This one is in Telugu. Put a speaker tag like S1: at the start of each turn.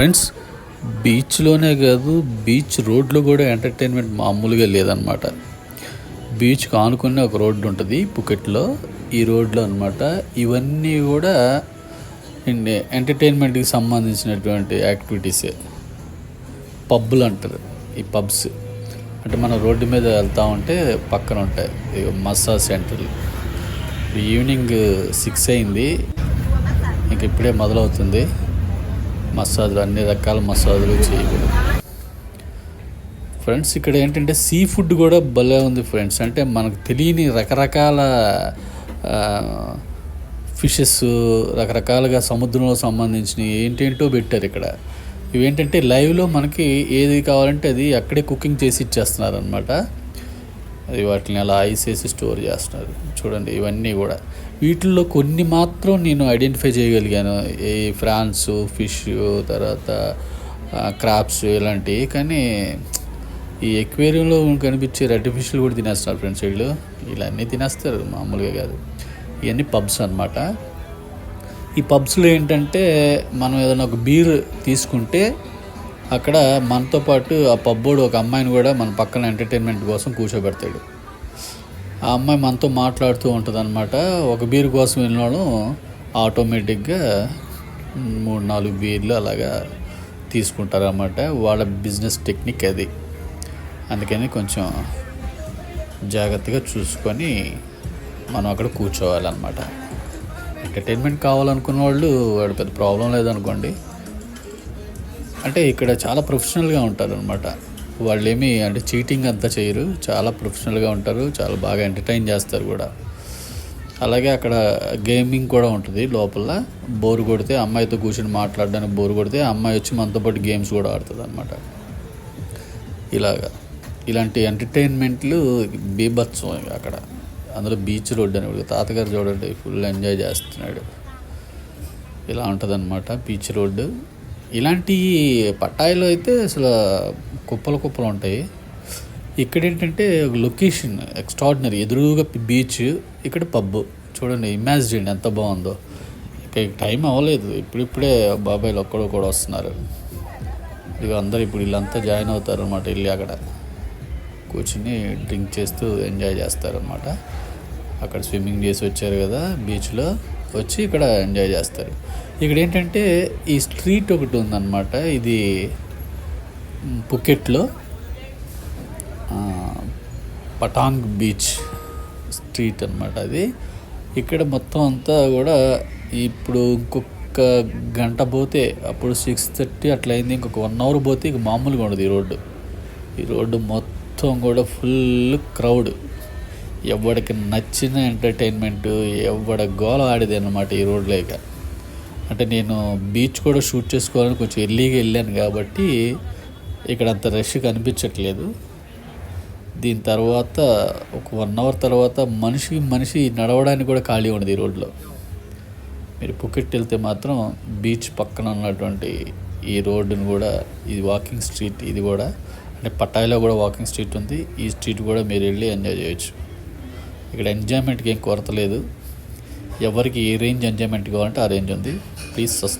S1: ఫ్రెండ్స్ బీచ్లోనే కాదు బీచ్ రోడ్లో కూడా ఎంటర్టైన్మెంట్ మామూలుగా లేదనమాట బీచ్కి ఆనుకునే ఒక రోడ్డు ఉంటుంది పుకెట్లో. ఈ రోడ్లో అనమాట ఇవన్నీ కూడా ఎంటర్టైన్మెంట్కి సంబంధించినటువంటి యాక్టివిటీసే పబ్బులు అంటారు ఈ పబ్స్ అంటే మనం రోడ్డు మీద వెళ్తా ఉంటే పక్కన ఉంటాయి మసాజ్ సెంటర్లు ఈవినింగ్ సిక్స్ అయింది ఇంక ఇప్పుడే మొదలవుతుంది. మసాజులు అన్ని రకాల మసాజులు చేయకూడదు. ఫ్రెండ్స్ ఇక్కడ ఏంటంటే సీ ఫుడ్ కూడా భలే ఉంది ఫ్రెండ్స్. అంటే మనకు తెలియని రకరకాల ఫిషెస్ రకరకాలుగా సముద్రంలో సంబంధించినవి ఏంటేంటో పెట్టారు ఇక్కడ. ఇవేంటంటే లైవ్లో మనకి ఏది కావాలంటే అది అక్కడే కుకింగ్ చేసి ఇచ్చేస్తున్నారు అనమాట అది వాటిని అలా ఐస్ వేసి స్టోర్ చేస్తున్నారు. చూడండి ఇవన్నీ కూడా. వీటిల్లో కొన్ని మాత్రం నేను ఐడెంటిఫై చేయగలిగాను. ఈ ఫ్రాన్స్ ఫిష్ తర్వాత క్రాప్స్ ఇలాంటివి కానీ ఈ ఎక్వేరియంలో కనిపించే రెడ్ ఫిష్లు కూడా తినేస్తారు ఫ్రెండ్స్ వీళ్ళు. ఇలా అన్నీ తినేస్తారు మామూలుగా కాదు. ఇవన్నీ పబ్స్ అన్నమాట. ఈ పబ్స్లో ఏంటంటే మనం ఏదైనా ఒక బీర్ తీసుకుంటే అక్కడ మనతో పాటు ఆ పబ్బోడు ఒక అమ్మాయిని కూడా మన పక్కన ఎంటర్టైన్మెంట్ కోసం కూర్చోబెడతాడు. ఆ అమ్మాయి మనతో మాట్లాడుతూ ఉంటుంది అనమాట ఒక బీర్ కోసం వెళ్ళినాడు ఆటోమేటిక్గా మూడు నాలుగు బీర్లు అలాగా తీసుకుంటారన్నమాట. వాళ్ళ బిజినెస్ టెక్నిక్ అది. అందుకని కొంచెం జాగ్రత్తగా చూసుకొని మనం అక్కడ కూర్చోవాలన్నమాట. ఎంటర్టైన్మెంట్ కావాలనుకున్న వాళ్ళు వాడు పెద్ద ప్రాబ్లం లేదనుకోండి. అంటే ఇక్కడ చాలా ప్రొఫెషనల్గా ఉంటారు అనమాట వాళ్ళు ఏమి అంటే చీటింగ్ అంతా చేయరు. చాలా ప్రొఫెషనల్గా ఉంటారు. చాలా బాగా ఎంటర్టైన్ చేస్తారు కూడా. అలాగే అక్కడ గేమింగ్ కూడా ఉంటుంది లోపల. బోర్ కొడితే అమ్మాయితో కూర్చొని మాట్లాడడానికి బోర్ కొడితే అమ్మాయి వచ్చి మనతో పాటు గేమ్స్ కూడా ఆడుతుంది అనమాట ఇలాగా. ఇలాంటి ఎంటర్టైన్మెంట్లు బీభత్సం ఇక అక్కడ. అందులో బీచ్ రోడ్ అని కూడా తాతగారు చూడండి ఫుల్ ఎంజాయ్ చేస్తున్నాడు. ఇలా ఉంటుంది బీచ్ రోడ్డు ఇలాంటి పట్టాయిలో అయితే అసలు కుప్పలు కుప్పలు ఉంటాయి. ఇక్కడ ఏంటంటే లొకేషన్ ఎక్స్ట్రాడినరీ ఎదురుగా బీచ్ ఇక్కడ పబ్. చూడండి ఇమాజ్ చేయండి ఎంత బాగుందో. ఇక టైం అవ్వలేదు. ఇప్పుడిప్పుడే బాబాయ్లు ఒక్కడు కూడా వస్తున్నారు. ఇక అందరు ఇప్పుడు వీళ్ళంతా జాయిన్ అవుతారు అనమాట వెళ్ళి అక్కడ కూర్చుని డ్రింక్ చేస్తూ ఎంజాయ్ చేస్తారనమాట అక్కడ స్విమ్మింగ్ చేసి వచ్చారు కదా బీచ్లో వచ్చి ఇక్కడ ఎంజాయ్ చేస్తారు. ఇక్కడ ఏంటంటే ఈ స్ట్రీట్ ఒకటి ఉందన్నమాట ఇది పుకెట్లో పటాంగ్ బీచ్ స్ట్రీట్ అనమాట అది. ఇక్కడ మొత్తం అంతా కూడా ఇప్పుడు ఇంకొక గంట పోతే అప్పుడు సిక్స్ థర్టీ అట్లా అయింది ఇంకొక వన్ అవర్ పోతే ఇక మామూలుగా ఉండదు ఈ రోడ్డు. ఈ రోడ్డు మొత్తం కూడా ఫుల్ క్రౌడ్. ఎవడికి నచ్చిన ఎంటర్టైన్మెంట్ ఎవడ గోల ఆడేది అనమాట ఈ రోడ్లో ఇక. అంటే నేను బీచ్ కూడా షూట్ చేసుకోవాలని కొంచెం ఎర్లీగా వెళ్ళాను కాబట్టి ఇక్కడ అంత రష్ కనిపించట్లేదు. దీని తర్వాత ఒక వన్ అవర్ తర్వాత మనిషి మనిషి నడవడానికి కూడా ఖాళీ ఉండదు ఈ రోడ్లో. మీరు పుకెట్ వెళ్తే మాత్రం బీచ్ పక్కన ఉన్నటువంటి ఈ రోడ్డును కూడా ఇది వాకింగ్ స్ట్రీట్ ఇది కూడా అంటే పట్టాయిలో కూడా వాకింగ్ స్ట్రీట్ ఉంది. ఈ స్ట్రీట్ కూడా మీరు వెళ్ళి ఎంజాయ్ చేయొచ్చు. ఇక్కడ ఎంజాయ్మెంట్కి ఏం కొరత లేదు. ఎవరికి ఏ రేంజ్ ఎంజాయ్మెంట్ కావాలంటే ఆ రేంజ్ ఉంది. ప్లీజ్ సస్